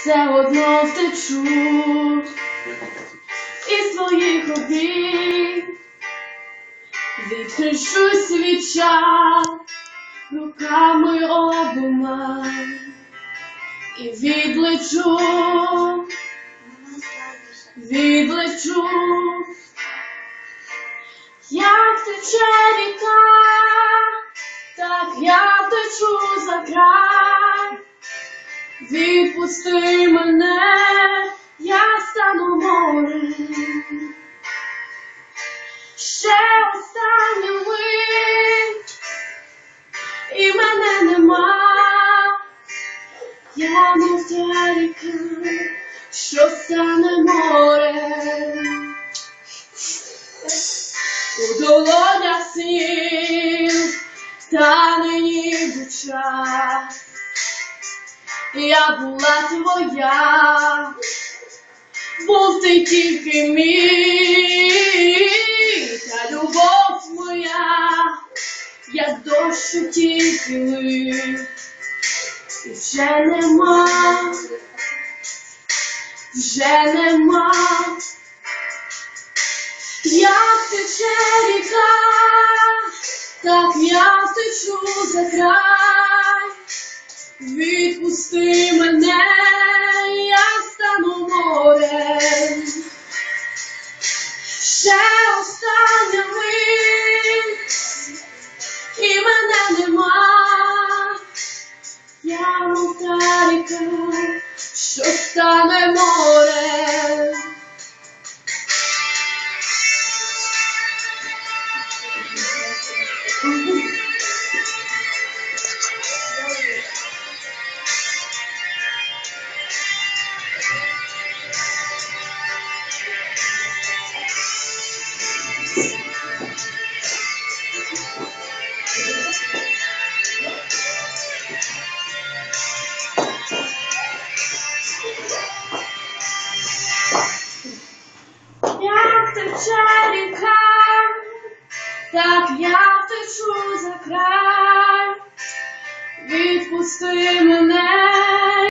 все одно втечу із своїх обійм. Відкришусь від час руками обома і відлечу, відлечу, як тече ріка, так я втечу за край. Відпусти мене, я стану морем. Ще остання мить, і мене нема. Я не та ріка, що стане морем. У долонях сніг, та нині час. Я була твоя, був ти тільки мій, та любов моя, як дощу тільки лив, і вже нема, вже нема, як тече ріка, так я втечу за край. Відпусти мене, я стану морем. Ще остання мить, і мене нема. Я мовта ріка, що стане морем. Як так я втечу за край. Відпусти